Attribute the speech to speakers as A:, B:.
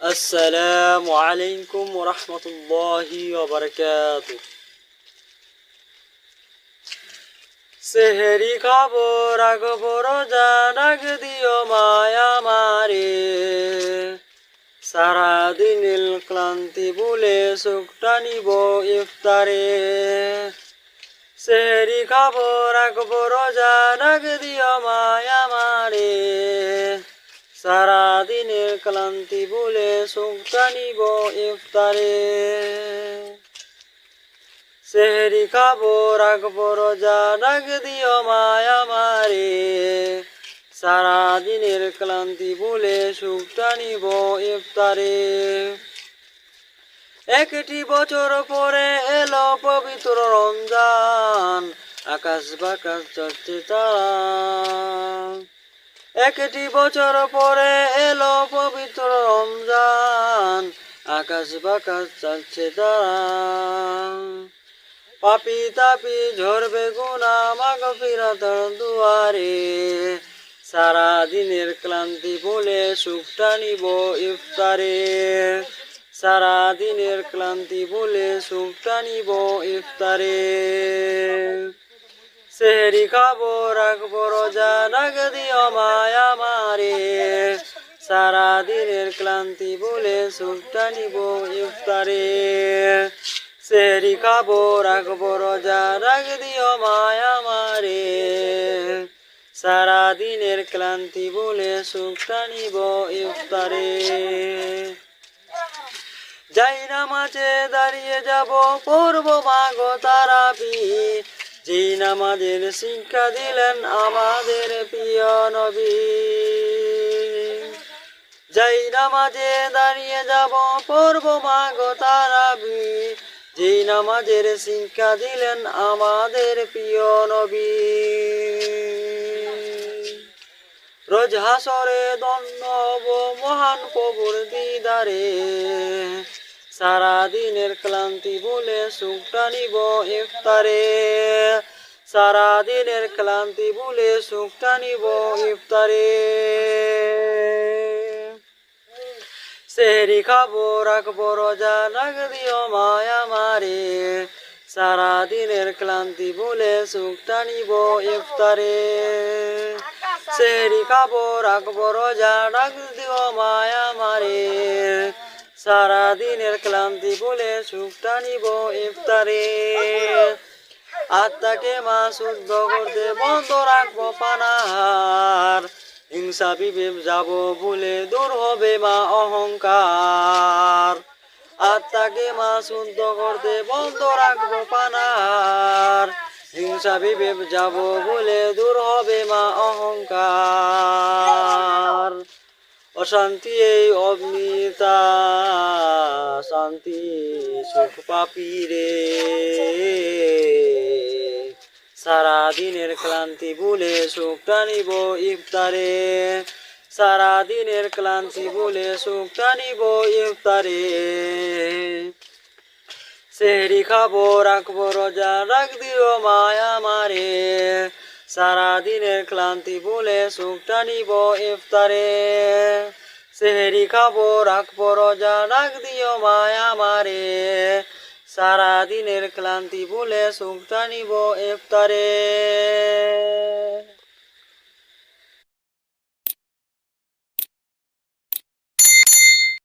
A: السلام عليكم ورحمة الله وبركاته সেহেরি খাবো রাখবো রোজা ডাক দিও মায়া মারে সারাদিনের ক্লান্তি ভুলে সুখটা নিব ইফতারে সেহেরি খাবো রাখবো রোজা ডাক দিও মায়া মারে সারাদিনের ক্লান্তি ভুলে সুখটা নিব ইফতারে। সেহরি খাব, রাখব রোজা ডাক দিও মায়া মারে। সারাদিনের ক্লান্তি ভুলে সুখটা নিব ইফতারে। একটি বছর পরে এলো পবিত্র রমজান, আকাশ বাকাশ চলছে তারা। একটি বছর পরে এলো পবিত্র রমজান। আকাশ বাকাশ চলছে তারা পাপি তাপি ঝরবে গুনা, মাগ ফিরাতর দুয়ারে। সারা দিনের ক্লান্তি বলে সুখটা নিব ইফতারে। সারা দিনের ক্লান্তি বলে সুখটা নিব ইফতারে। সেহরি খাব রাখব রোজা রাগ দিও মায়া মারে। সারা দিনের ক্লান্তি বলে সুখটা নিব ইফতারে। সেহরি খাব রাখব রোজা রাগ দিও মায়া মারে। সারা দিনের ক্লান্তি বলে সুখটা নিব ইফতারে। যাই না মাঝে দাঁড়িয়ে যাব, পড়ব মাগো তারাপি যে নামাজের শিক্ষা দিলেন আমাদের প্রিয় নবী। যাই নামাজে দাঁড়িয়ে যাব পড়ব মাগো তারাবি। যে নামাজের শিক্ষা দিলেন আমাদের প্রিয় নবী। রোজ হাসরে হব মহান প্রভুর দিদারে। সারা দিনের ক্লান্তি বলে সুখটা নিব ইফতারে। সারা দিনের ক্লান্তি বলে সুখটা নিব ইফতারে। সেহরি খাব, রাখব, রোজা রাখ দিও মায়া মারে। সারা দিনের ক্লান্তি বলে সুখটা নিব ইফতারে। সেহরি খাব, রাখব, রোজা রাখ দিও মায়া মারে। সারা দিনের ক্লান্তি বলে সুখটা নিব ইফতারে। আত্মাকে মা শুদ্ধ করতে বন্ধ রাখব পানাহার। হিংসা বিবেক যাব ভুলে দূর হবে মা অহংকার। আত্মাকে মা শুদ্ধ করতে বন্ধ রাখব পানাহার। হিংসা বিবেক যাব বলে দূর হবে মা অহংকার। অশান্তি এই অগ্নিতা, শান্তি সুখ পাপি রে। সারা দিনের ক্লান্তি ভুলে সুখটা নিব ইফতারে। সারা দিনের ক্লান্তি ভুলে সুখটা নিব ইফতারে। সেহরি খাব, রাখব, রোজা রাখ দিও মায়া মারে। সারা দিনের ক্লান্তি বলে সুখটা নিব ইফতারে। সেহেরি খাব, রাখব, রোজা রাখ দিও মায়া মারে। সারা দিনের ক্লান্তি বলে সুখটা নিব ইফতারে।